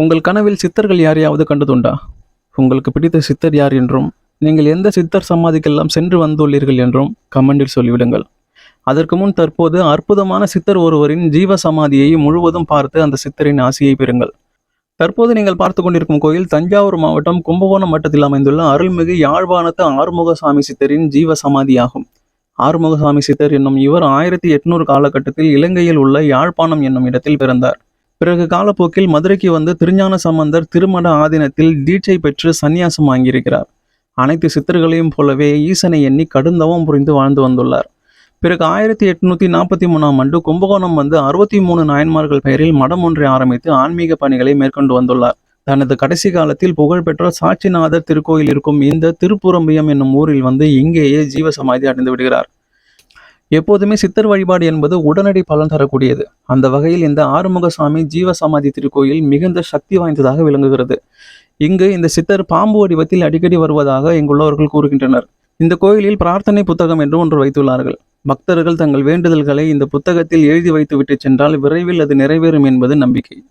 உங்கள் கனவில் சித்தர்கள் யாரையாவது கண்டதுண்டா? உங்களுக்கு பிடித்த சித்தர் யார் என்றும் நீங்கள் எந்த சித்தர் சமாதிக்கெல்லாம் சென்று வந்துள்ளீர்கள் என்றும் கமெண்டில் சொல்லிவிடுங்கள். அதற்கு முன் தற்போது அற்புதமான சித்தர் ஒருவரின் ஜீவ சமாதியை முழுவதும் பார்த்து அந்த சித்தரின் ஆசியை பெறுங்கள். தற்போது நீங்கள் பார்த்து கொண்டிருக்கும் கோயில் தஞ்சாவூர் மாவட்டம் கும்பகோணம் மட்டத்தில் அமைந்துள்ள அருள்மிகு யாழ்ப்பாணத்து ஆறுமுகசாமி சித்தரின் ஜீவ சமாதியாகும். ஆறுமுகசாமி சித்தர் என்னும் இவர் ஆயிரத்தி எட்நூறு காலகட்டத்தில் இலங்கையில் உள்ள யாழ்ப்பாணம் என்னும் இடத்தில் பிறந்தார். பிறகு காலப்போக்கில் மதுரைக்கு வந்து திருஞான சம்பந்தர் திருமண ஆதீனத்தில் தீட்சை பெற்று சந்நியாசம் வாங்கியிருக்கிறார். அனைத்து சித்தர்களையும் போலவே ஈசனை எண்ணி கடுந்தவம் புரிந்து வாழ்ந்து வந்துள்ளார். பிறகு ஆயிரத்தி எட்நூத்தி நாற்பத்தி மூணாம் ஆண்டு கும்பகோணம் வந்து அறுபத்தி மூணு நாயன்மார்கள் பெயரில் மடம் ஒன்றை ஆரம்பித்து ஆன்மீக பணிகளை மேற்கொண்டு வந்துள்ளார். தனது கடைசி காலத்தில் புகழ்பெற்ற சாட்சிநாதர் திருக்கோயில் இருக்கும் இந்த திருப்புறம்பியம் என்னும் ஊரில் வந்து இங்கேயே ஜீவ சமாதி அடைந்து விடுகிறார். எப்போதுமே சித்தர் வழிபாடு என்பது உடனடி பலன் தரக்கூடியது. அந்த வகையில் இந்த ஆறுமுகசாமி ஜீவசமாதி திருக்கோயில் மிகுந்த சக்தி வாய்ந்ததாக விளங்குகிறது. இங்கு இந்த சித்தர் பாம்பு வடிவத்தில் அடிக்கடி வருவதாக இங்குள்ளவர்கள் கூறுகின்றனர். இந்த கோயிலில் பிரார்த்தனை புத்தகம் என்று ஒன்று வைத்துள்ளார்கள். பக்தர்கள் தங்கள் வேண்டுதல்களை இந்த புத்தகத்தில் எழுதி வைத்துவிட்டு சென்றால் விரைவில் அது நிறைவேறும் என்பது நம்பிக்கை.